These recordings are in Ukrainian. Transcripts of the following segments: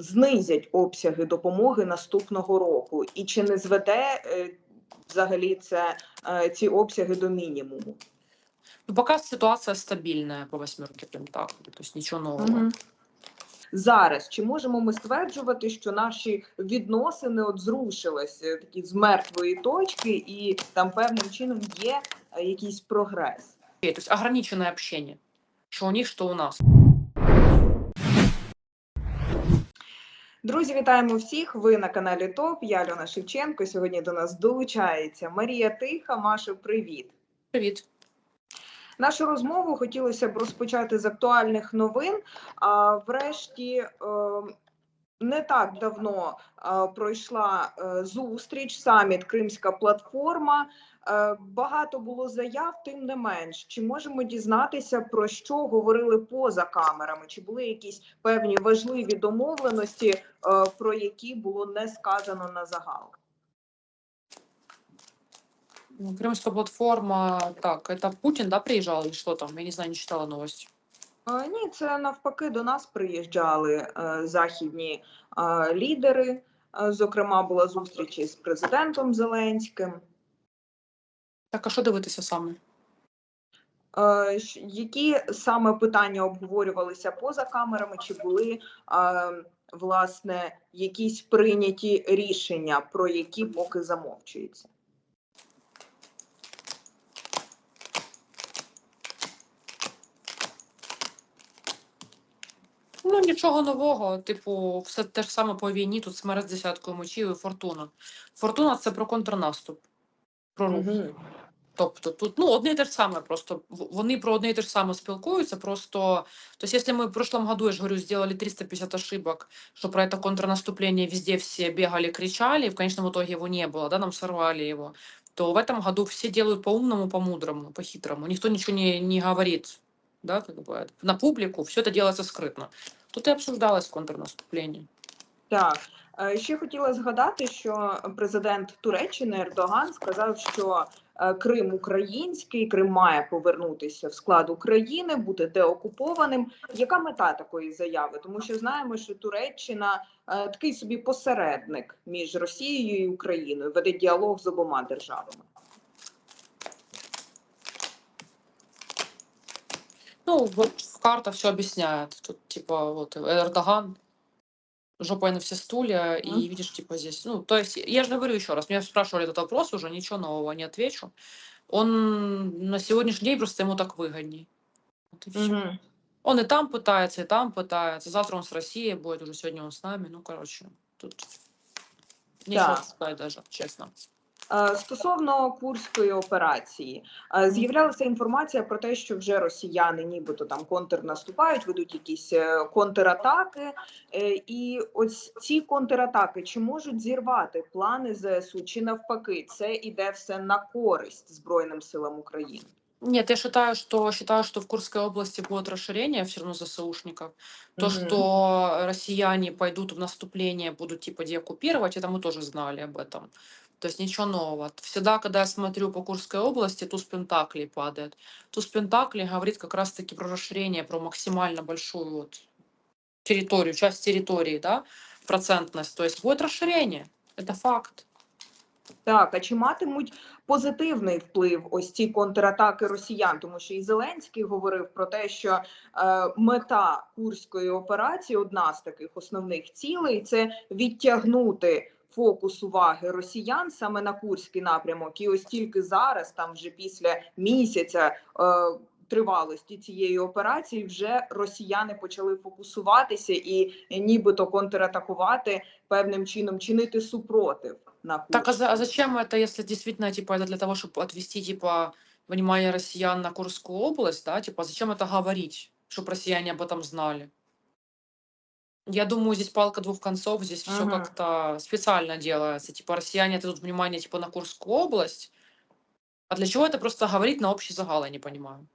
знизять обсяги допомоги наступного року, і чи не зведе е, взагалі це е, ці обсяги до мінімуму? Ну, пока ситуация стабильная по восьмерке пентаклей, то есть ничего нового. Мгм. Зараз чи можемо ми стверджувати, що наші відносини от зрушились е, такі з мертвої точки, і там певним чином є якийсь прогрес? То есть ограниченное общение. Что у них, что у нас. Друзі, вітаємо всіх! Ви на каналі ТОП. Я Альона Шевченко. Сьогодні до нас долучається Марія Тиха. Маша, привіт! Привіт. Нашу розмову хотілося б розпочати з актуальних новин. А врешті е, не так давно е, пройшла е, зустріч, саміт Кримська платформа. Е, Багато було заяв, тим не менш. Чи можемо дізнатися про що говорили поза камерами? Чи були якісь певні важливі домовленості, про які було не сказано на загал? Крымская платформа, так, это Путин, да, приезжал или что там? Я не знаю, не читала новости. Е, Ні, це навпаки до нас приїжджали е, західні е, лідери. Зокрема, була зустріч із президентом Зеленським. Так, а що дивитися саме? Які саме питання обговорювалися поза камерами? Чи були власне якісь прийняті рішення, про які поки замовчується? Ну, нічого нового. Типу, все те ж саме по війні, тут смерть з десяткою мечів і фортуна. Фортуна це про контрнаступ, про рух. Мгм. Тобто тут ну одне і те ж саме, просто в- вони про одне і те ж саме спілкуються. Просто то есть, если мы в прошлом году, я же говорю, сделали 350 ошибок, что про это контрнаступление везде все бегали, кричали, и в конечном итоге его не было, да, нам сорвали его, то в этом году все делают по-умному, по-мудрому, по-хитрому. Никто ничего не, не говорит, да, как бы на публику, все это делается скрытно. Тут и обсуждалось контрнаступление. Так, Е, ще хотіла згадати, що президент Туреччини Ердоган сказав, що е, Крим український, Крим має повернутися в склад України, бути деокупованим. Яка мета такої заяви? Тому що знаємо, що Туреччина е, такий собі посередник між Росією і Україною, веде діалог з обома державами. Ну, вот в карта все объясняет. Тут, типа, вот Эрдоган, жопой на все стулья, и Мгм. видишь, типа, здесь. Ну, то есть, я же говорю еще раз, меня спрашивали этот вопрос уже, ничего нового не отвечу. Он на сегодняшний день просто ему так выгодней. Вот и всё. Угу. Он и там пытается, и там пытается. Завтра он с Россией будет, уже сегодня он с нами. Ну, короче, тут нечего Так. сказать даже, честно. Е, Стосовно курської операції, е, з'являлася інформація про те, що вже росіяни нібито там контрнаступають, ведуть якісь е, контратаки. Е, І ось ці контратаки чи можуть зірвати плани ЗСУ, чи навпаки, це іде все на користь Збройним силам України? Нет, я считаю, что считаю, что в Курской области будет расширение все равно ЗСУшников. То, Мгм. что россияне пойдут в наступление, будут типа деоккупировать, это мы тоже знали об этом. То есть ничего нового. Всегда, когда я смотрю по Курской области, туз Пентаклей падает. Туз Пентаклей говорит как раз-таки про расширение, про максимально большую вот территорию, часть территории, да, процентность. То есть будет расширение. Это факт. Так, а чи матимуть позитивний вплив ось ці контратаки росіян? Тому що і Зеленський говорив про те, що е, мета курської операції, одна з таких основних цілей, це відтягнути фокус уваги росіян саме на курський напрямок. І ось тільки зараз, там вже після місяця. Е, Тривалості цієї операції вже росіяни почали фокусуватися і нібито контратакувати певним чином, чинити супротив на Курську. Так, а, за- а зачем это, если действительно, типа, это для того, чтобы отвести, типа, внимание россиян на Курскую область, да, типа, зачем это говорить, чтобы россияне об этом знали? Я думаю, здесь палка двух концов, здесь все Ага. как-то специально делается. Типа, россияне отведут внимание, типа, на Курскую область. А для чего это просто говорить на общий загал, я не понимаю.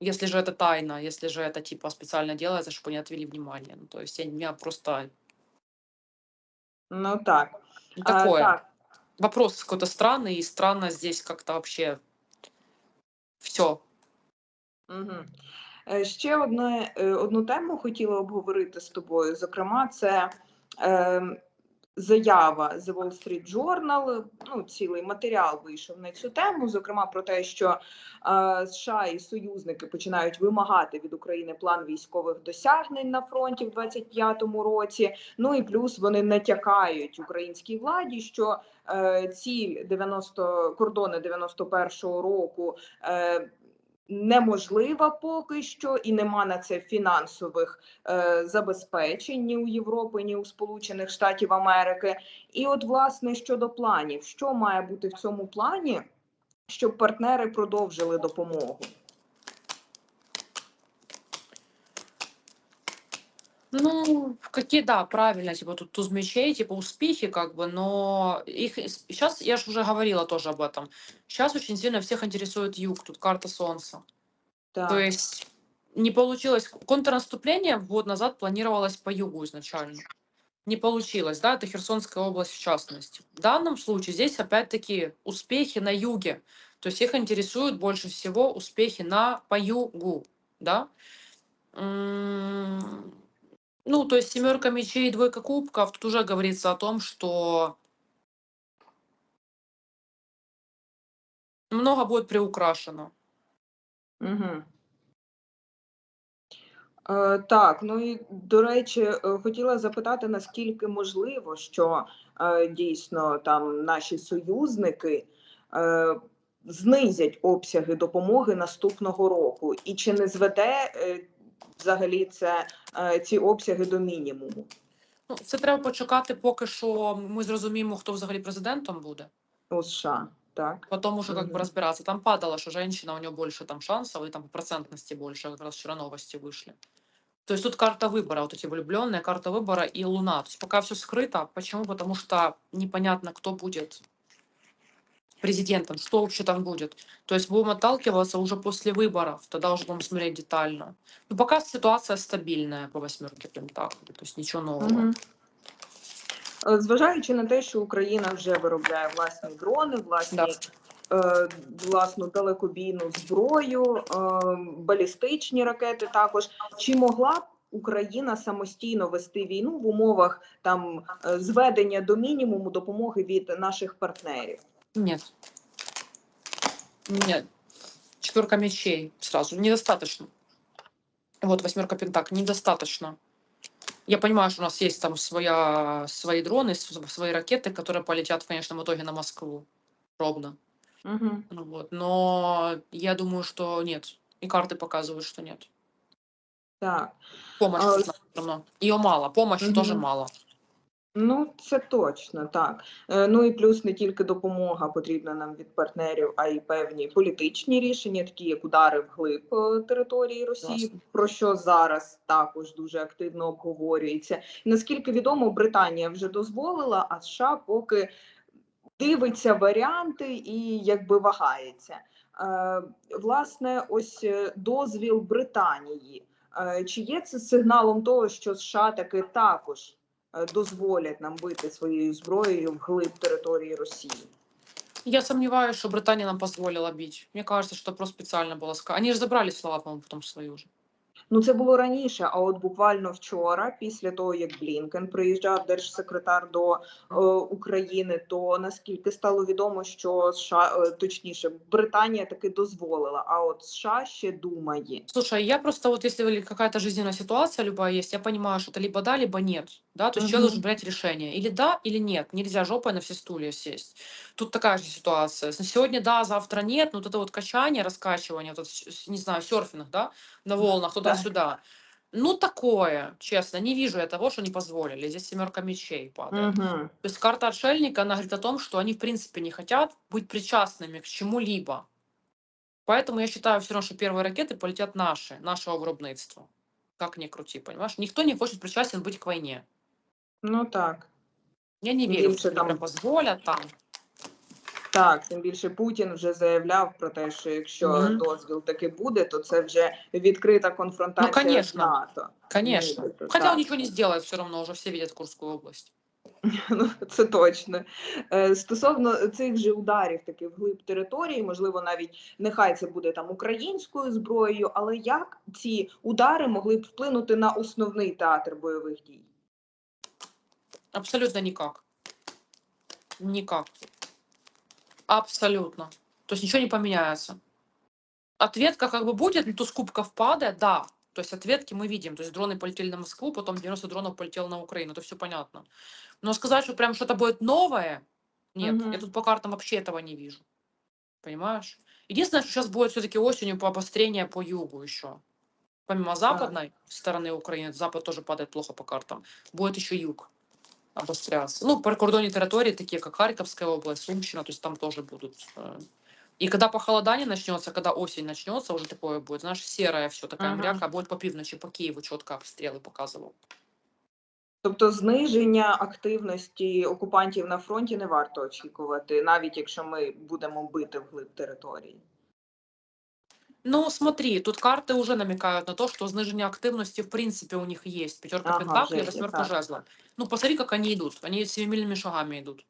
Если же это тайна, если же это, типа, специально делается, чтобы они отвели внимание. Ну, то есть, я, меня просто Ну так. ну, А, такое. так. вопрос какой-то странный, и странно здесь как-то вообще все. Угу. Е, Ще одне е, одну тему хотіла обговорити з тобою. Зокрема, це е, заява The Wall Street Journal, ну, цілий матеріал вийшов на цю тему, зокрема про те, що е, США і союзники починають вимагати від України план військових досягнень на фронті в 25-му році. Ну і плюс вони натякають українській владі, що е, ціль 90 кордони 91-го року. Е, Неможлива поки що, і нема на це фінансових е, забезпечень ні у Європи, ні у Сполучених Штатів Америки. І от, власне, щодо планів, що має бути в цьому плані, щоб партнери продовжили допомогу? Ну, какие, да, правильно, типа тут туз мечей, типа успехи, как бы, но их сейчас, я же уже говорила тоже об этом, сейчас очень сильно всех интересует юг, тут карта солнца. Так. То есть не получилось, контрнаступление год назад планировалось по югу изначально. Не получилось, да, это Херсонская область в частности. В данном случае здесь опять-таки успехи на юге. То есть их интересуют больше всего успехи на по югу, да. М, Ну, то есть семерка мечей и двойка кубков, тут уже говорится о том, что много будет приукрашено. Угу. Е, так, ну і до речі, е, хотіла запитати, наскільки можливо, що е, дійсно там наші союзники е, знизять обсяги допомоги наступного року, і чи не зведе е, взагалі це е, ці обсяги до мінімуму? Ну, це треба почекати, поки що ми зрозуміємо, хто взагалі президентом буде. у США? Так. Потом уже как Мгм. бы разбираться. Там падало, что женщина, у нее больше там шансов, и там по процентности больше, как раз вчера новости вышли. То есть тут карта выбора, вот эти влюбленные, карта выбора и Луна. То есть пока все скрыто. Почему? Потому что непонятно, кто будет президентом, что вообще там будет. То есть будем отталкиваться уже после выборов, тогда уже будем смотреть детально. Но пока ситуация стабильная по восьмерке пентаклей, то есть ничего нового. Е, Зважаючи на те, що Україна вже виробляє власні дрони, власні Да. е, власну далекобійну зброю, е, балістичні ракети. Також чи могла б Україна самостійно вести війну в умовах там е, зведення до мінімуму допомоги від наших партнерів? Нет. Нет. Четверка мечей сразу. Недостаточно. Вот восьмерка пентак. Недостаточно. Я понимаю, что у нас есть там своя, свои дроны, свои ракеты, которые полетят в конечном итоге на Москву. Ровно. Угу. Ну Вот. Но я думаю, что нет. И карты показывают, что нет. Так. Помощь А, нужна. Ее мало. Помощи тоже Мгм. мало. Ну, це точно так. Е, Ну і плюс не тільки допомога потрібна нам від партнерів, а й певні політичні рішення, такі як удари вглиб е, території Росії, Власне. про що зараз також дуже активно обговорюється. Наскільки відомо, Британія вже дозволила, а США поки дивиться варіанти і якби вагається. Е, Власне, ось дозвіл Британії. Чи є це сигналом того, що США таки також дозволять нам бити своєю зброєю вглиб території Росії? Я сомневаюсь, что Британия нам позволила бить. Мне кажется, что просто специально было сказано. Они же забрали слова, по-моему, потом свои уже. Ну це було раніше. А от буквально вчора, після того як Блінкен приїжджав держсекретар до е, України, то наскільки стало відомо, що США, е, точніше, Британія таки дозволила, а от США ще думає. Слушай, я просто вот если вы- какая-то жизненная ситуация любая есть, я понимаю, что это либо да, либо нет. Да, то есть человек Мгм. должен принять решение. Или да, или нет. Нельзя жопой на все стулья сесть. Тут такая же ситуация. Сегодня да, завтра нет. Но вот это вот качание, раскачивание, вот это, не знаю, серфинг, да, на волнах туда-сюда. Ну, такое, честно, не вижу я того, что не позволили. Здесь семерка мечей падает. Угу. То есть карта отшельника, она говорит о том, что они, в принципе, не хотят быть причастными к чему-либо. Поэтому я считаю все равно, что первые ракеты полетят наши, нашего виробництва. Как ни крути, понимаешь? Никто не хочет причастен быть к войне. Ну так. Я не Тем верю, больше что там- прям позволят там. Так, тим більше Путін вже заявляв про те, що якщо Мгм. дозвіл таки буде, то це вже відкрита конфронтація з конечно. НАТО. Конечно. Ну, это Хотя ничего не сделает все равно, уже все видят Курскую область. Ну, це точно. Е, Стосовно цих же ударів таки вглиб території, можливо, навіть нехай це буде там українською зброєю, але як ці удари могли б вплинути на основний театр бойових дій? Абсолютно никак. Никак. Абсолютно. То есть ничего не поменяется. Ответка как бы будет, то с кубков падает, да. То есть ответки мы видим. То есть дроны полетели на Москву, потом 90 дронов полетело на Украину. Это все понятно. Но сказать, что прям что-то будет новое, нет. Мгм. Я тут по картам вообще этого не вижу. Понимаешь? Единственное, что сейчас будет все-таки осенью по обострение по югу еще. Помимо западной стороны Украины, запад тоже падает плохо по картам, будет еще юг обостряться. Ну, прикордонні території, такі как Харьковская область, Сумщина, то есть там тоже будут. э. И когда похолодание начнется, когда осень начнется, уже такое будет, знаешь, серое все, такая Ага. мряка, будет по півночі, по Києву чітко обстріли показував. Тобто зниження активності окупантів на фронті не варто очікувати, навіть якщо ми будемо бити вглиб території. Ну, смотри, тут карты уже намекают на то, что знижение активности в принципе у них есть. Пятерка Ага, пентаклей, восьмерка так. жезла. Ну, посмотри, как они идут. Они семимильными шагами идут.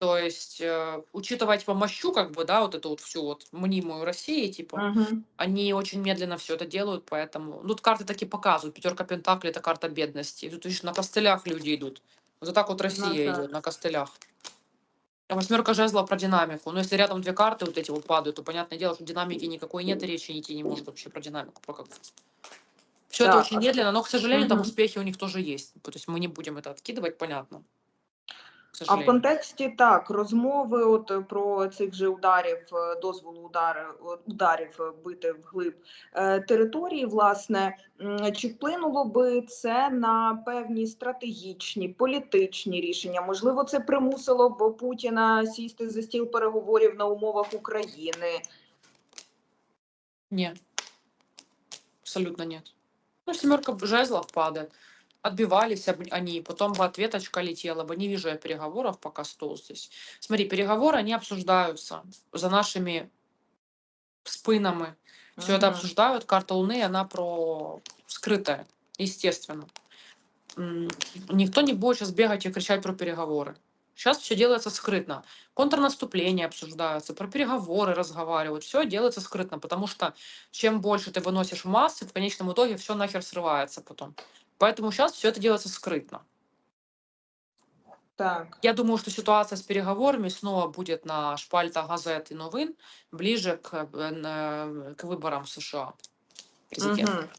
То есть, э, учитывать по мощу, как бы, да, вот эту вот всю вот мнимую России, типа, Угу. они очень медленно все это делают, поэтому... Ну, тут карты таки показывают. Пятерка пентаклей – это карта бедности. Тут, видишь, на костылях люди идут. Вот так вот Россия так. идет, на костылях. Восьмерка жезла про динамику. Но если рядом две карты вот эти вот падают, то понятное дело, что динамики никакой нет, и речи идти не может вообще про динамику. Про как... Все это Так, очень медленно, но, к сожалению, там успехи у них тоже есть. То есть мы не будем это откидывать, понятно. А в контексті так розмови, от е, про цих же ударів, е, дозволу удари, ударів е, бити вглиб е, території, власне, чи вплинуло би це на певні стратегічні політичні рішення? Можливо, це примусило б Путіна сісти за стіл переговорів на умовах України? Нет. Абсолютно нет. Ну, семерка жезлов падает. Отбивались они, потом бы ответочка летела бы. Не вижу я переговоров, пока стол здесь. Смотри, переговоры, они обсуждаются за нашими спинами. Все это Мгм. обсуждают. Карта Луны, она про скрытое, естественно. Никто не будет сейчас бегать и кричать про переговоры. Сейчас все делается скрытно. Контрнаступление обсуждается, про переговоры разговаривают. Все делается скрытно, потому что чем больше ты выносишь массы, в конечном итоге все нахер срывается потом. Поэтому сейчас все это делается скрытно. Так. Я думаю, что ситуация с переговорами снова будет на шпальтах газет и новин ближе к, э, на- к выборам в США. Президент Мгм.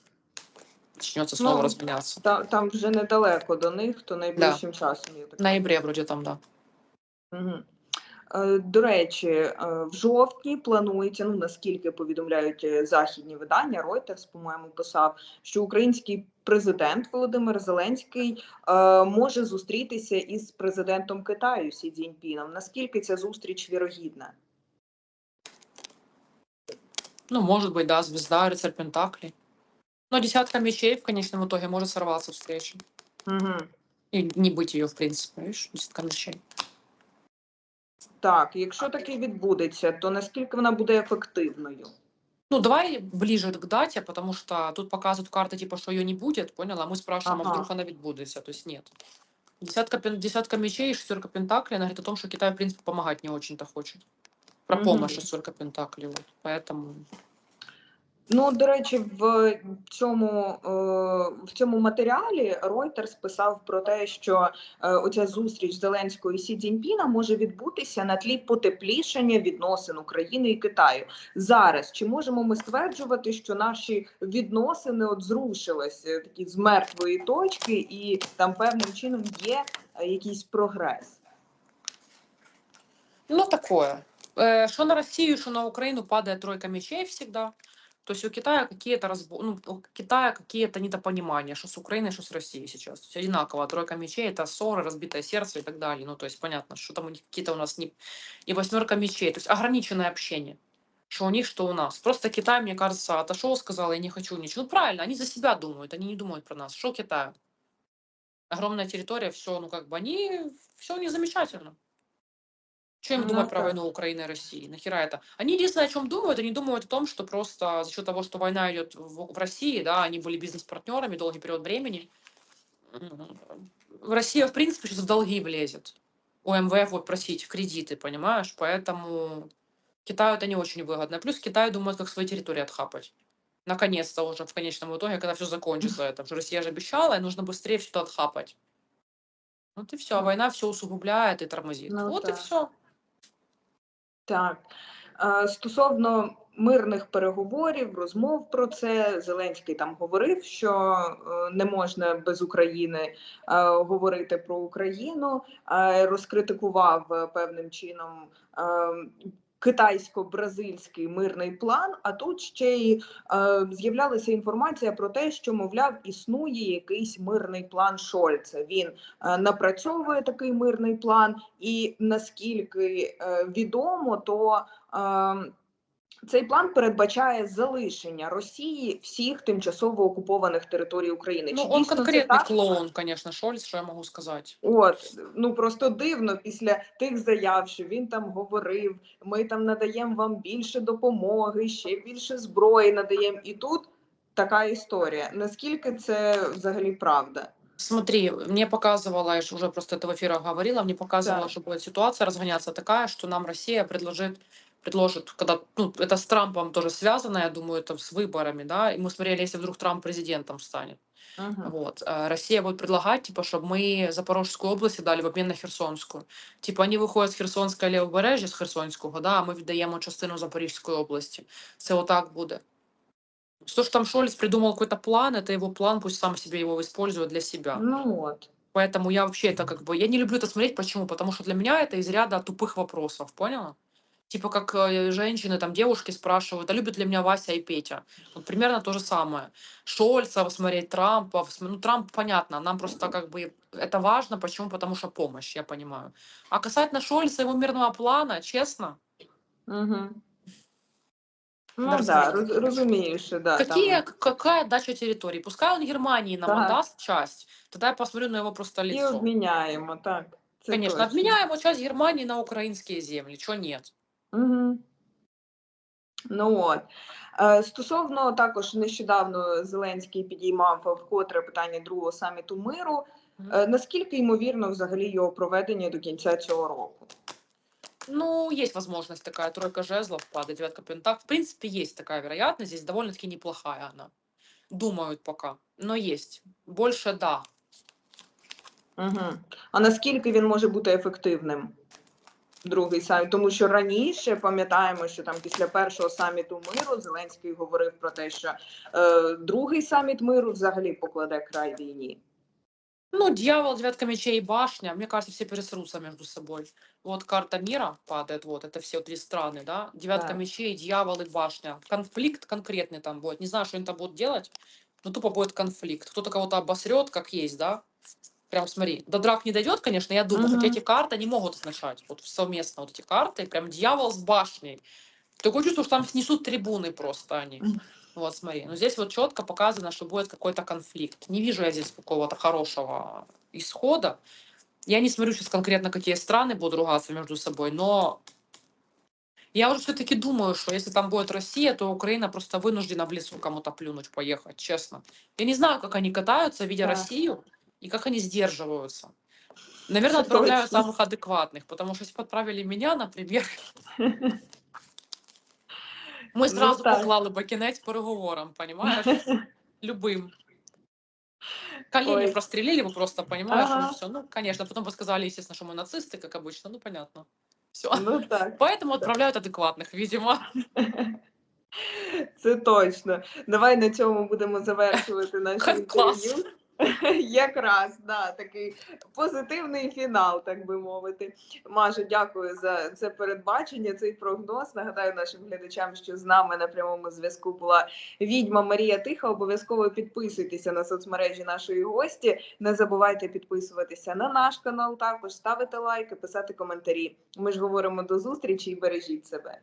начнется снова Ну, разменяться. Та, там вже недалеко до них, то найближчим часом. Я так В ноябре вроде там, да. Мгм. Е, До речі, е, в жовтні планується, ну наскільки повідомляють е, західні видання, Reuters, по-моєму, писав, що український президент Володимир Зеленський е, може зустрітися із президентом Китаю Сі Цзіньпіном. Наскільки ця зустріч вірогідна? Ну, может быть, да, звезда, рыцарь Пентаклей. Но десятка мечей в конечном итоге может сорваться встреча. Угу. И не быть ее, в принципе, видишь, десятка мечей. Так, якщо таке відбудеться, то наскільки вона буде ефективною? Ну, давай ближе к дате, потому что тут показывают карты, типа, что ее не будет, поняла? А мы спрашиваем, Ага. а вдруг она відбудеться, то есть нет. Десятка, пен- десятка мечей и шестерка пентаклей, она говорит о том, что Китай, в принципе, помогать не очень-то хочет. Про Мгм. помощь шестерка пентаклей, вот. Поэтому Ну, до речі, в цьому, е, в цьому матеріалі Reuters писав про те, що е, оця зустріч Зеленського і Сі Цзіньпіна може відбутися на тлі потеплішання відносин України і Китаю. Зараз чи можемо ми стверджувати, що наші відносини от зрушилися такі з мертвої точки, і там певним чином є е, якийсь прогрес? Ну, такое. Что на Россию, что на Украину падает тройка мечей всегда. То есть у Китая какие-то разбо... ну, у Китая какие-то недопонимания, что с Украиной, что с Россией сейчас. То одинаково. Тройка мечей это ссоры, разбитое сердце и так далее. Ну, то есть понятно, что там у них какие-то у нас не... И восьмерка мечей. То есть ограниченное общение. Что у них, что у нас. Просто Китай, мне кажется, отошел, сказал, я не хочу ничего. Ну, правильно, они за себя думают, они не думают про нас. Что Китаю? Огромная территория, все, ну, как бы они, все у них замечательно. Чем Ну думать про да. войну Украины и России? Нахера это? Они единственное, о чем думают, они думают о том, что просто за счет того, что война идет в, в России, да, они были бизнес-партнерами долгий период времени, м, Россия, в принципе, сейчас в долги влезет. У МВФ вот просить кредиты, понимаешь? Поэтому Китаю это не очень выгодно. Плюс Китай думает, как свои территории отхапать. Наконец-то уже в конечном итоге, когда все закончится это. Что Россия же обещала, и нужно быстрее все это отхапать. Вот и все. А Ну. война все усугубляет и тормозит. Ну вот и так. все. Так. Стосовно мирних переговорів, розмов про це, Зеленський там говорив, що е, не можна без України е, говорити про Україну, розкритикував е, певним чином. Китайсько-бразильський мирний план, а тут ще й е, з'являлася інформація про те, що мовляв існує якийсь мирний план Шольца. Він е, напрацьовує такий мирний план, і наскільки е, відомо, то е, цей план передбачає залишення Росії всіх тимчасово окупованих територій України. Ну, Чи он дійсно це конкретный так? клоун, конечно, Шольц, что я могу сказать. От ну просто дивно після тих заяв, що він там говорив: ми там надаємо вам більше допомоги, ще більше зброї надаємо. І тут така історія. Наскільки це взагалі правда? Смотри, мне показывала, я ж уже просто это в эфирах говорила, мне показывала, Так. что будет ситуация разгоняться такая, что нам Россия предложит, предложит, когда, ну, это с Трампом тоже связано, я думаю, это с выборами, да, и мы смотрели, если вдруг Трамп президентом станет. Угу. Вот. э, Россия будет предлагать, типа, чтобы мы Запорожскую область дали в обмен на Херсонскую. Типа, они виходять з Херсонського лівобережжя, з Херсонського, да, а ми віддаємо частину Запорізької області. Це отак буде. То, что там Шольц придумал какой-то план, это его план, пусть сам себе его использует для себя. Ну от. Поэтому я вообще это как бы... Я не люблю это смотреть. Почему? Потому что для меня это из ряда тупых вопросов, поняла? Типа как э, женщины, там девушки спрашивают, а любят ли меня Вася и Петя? Вот примерно то же самое. Шольца смотреть, Трампа. см- Ну, Трамп, понятно, нам просто как бы это важно. Почему? Потому что помощь, я понимаю. А касательно Шольца и его мирного плана, честно, Угу. Ну Да, так, да, розумію. роз, розумію, що да, какие, там какая дача территорий? Пускай он Германии нам Так. отдаст часть, тогда я посмотрю на его просто і лицо. обміняємо, так. Це Конечно, точно. обменяем часть Германии на украинские земли. Чего нет? Угу. Ну от. Е, Стосовно також нещодавно Зеленський підіймав вкотре питання другого саміту миру. Е, Наскільки ймовірно взагалі його проведення до кінця цього року? Ну, есть возможность такая, тройка жезлов падает, девятка пентак. В принципе, есть такая вероятность, здесь довольно-таки неплохая она. Думают пока, но есть. Больше да. Угу. А наскільки він може бути ефективним? Другий саміт, тому що раніше пам'ятаємо, що там після першого саміту миру Зеленський говорив про те, що е, другий саміт миру взагалі покладе край війні. Ну, дьявол, девятка мечей и башня, мне кажется, все пересрутся между собой. Вот карта мира падает, вот, это все три страны, да. Девятка Так. мечей, дьявол и башня. Конфликт конкретный там будет. Не знаю, что они там будут делать, но тупо будет конфликт. Кто-то кого-то обосрет, как есть, да. Прям смотри, до драк не дойдет, конечно, я думаю, хотя Мгм. эти карты не могут означать. Вот совместно вот эти карты, прям дьявол с башней. Такое чувство, что там снесут трибуны просто они. Вот смотри, но здесь вот четко показано, что будет какой-то конфликт. Не вижу я здесь какого-то хорошего исхода. Я не смотрю сейчас конкретно, какие страны будут ругаться между собой, но я уже все-таки думаю, что если там будет Россия, то Украина просто вынуждена в лесу кому-то плюнуть, поехать, честно. Я не знаю, как они катаются, видя Так. Россию, и как они сдерживаются. Наверное, Це отправляют точно. самых адекватных, потому что если бы отправили меня, например, мы Ну сразу так. поклали бы кінець переговорам, понимаешь? Любым. Колени Ой. прострелили бы просто, понимаешь? Ага. все. Ну, конечно, потом бы сказали, естественно, что мы нацисты, как обычно, ну, понятно. Все. Ну так. Поэтому отправляют адекватных, видимо. Це точно. Давай на цьому будемо завершувати наше Клас. інтерв'ю. Якраз да, такий позитивний фінал, так би мовити. Маша, дякую за це передбачення, цей прогноз. Нагадаю нашим глядачам, що з нами на прямому зв'язку була відьма Марія Тиха. Обов'язково підписуйтеся на соцмережі нашої гості. Не забувайте підписуватися на наш канал, також ставити лайки, писати коментарі. Ми ж говоримо до зустрічі і бережіть себе.